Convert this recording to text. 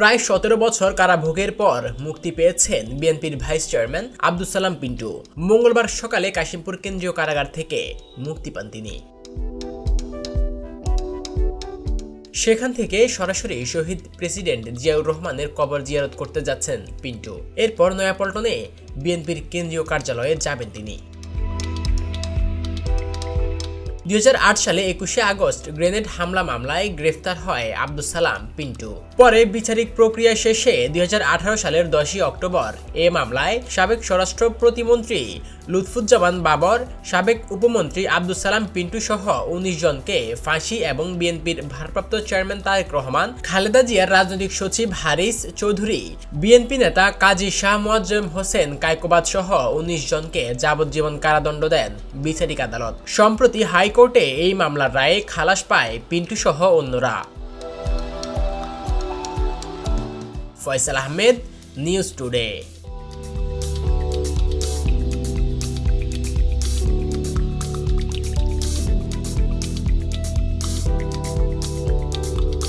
প্রায় সতেরো বছর কারাভোগের পর মুক্তি পেয়েছেন বিএনপির ভাইস চেয়ারম্যান আব্দুল সালাম পিন্টু। মঙ্গলবার সকালে কাশিমপুর কেন্দ্রীয় কারাগার থেকে মুক্তি পান তিনি। সেখান থেকে সরাসরি শহীদ প্রেসিডেন্ট জিয়াউর রহমানের কবর জিয়ারত করতে যাচ্ছেন পিন্টু। এরপর নয়াপল্টনে বিএনপির কেন্দ্রীয় কার্যালয়ে যাবেন তিনি। দুই হাজার আট সালে একুশে আগস্ট গ্রেনেড হামলা মামলায় গ্রেফতার হয় আব্দুল সালাম, পিন্টু। পরে বিচারিক প্রক্রিয়া শেষে দুই হাজার আঠারো সালের দশই অক্টোবর এ মামলায় সাবেক স্বরাষ্ট্র প্রতিমন্ত্রী লুৎফুজ্জামান বাবর, সাবেক উপমন্ত্রী আব্দুল সালাম পিন্টু সহ উনিশ জনকে ফাঁসি এবং বিএনপির ভারপ্রাপ্ত চেয়ারম্যান তারেক রহমান, খালেদা জিয়ার রাজনৈতিক সচিব হারিস চৌধুরী, বিএনপি নেতা কাজী শাহ মোয়াজ্জেম হোসেন কায়কোবাদ সহ উনিশ জনকে যাবজ্জীবন কারাদণ্ড দেন বিচারিক আদালত। সম্প্রতি হাইকোর্টে এই মামলার রায়ে খালাস পায় পিন্টু সহ অন্যরা। Faisal Ahmed, news today.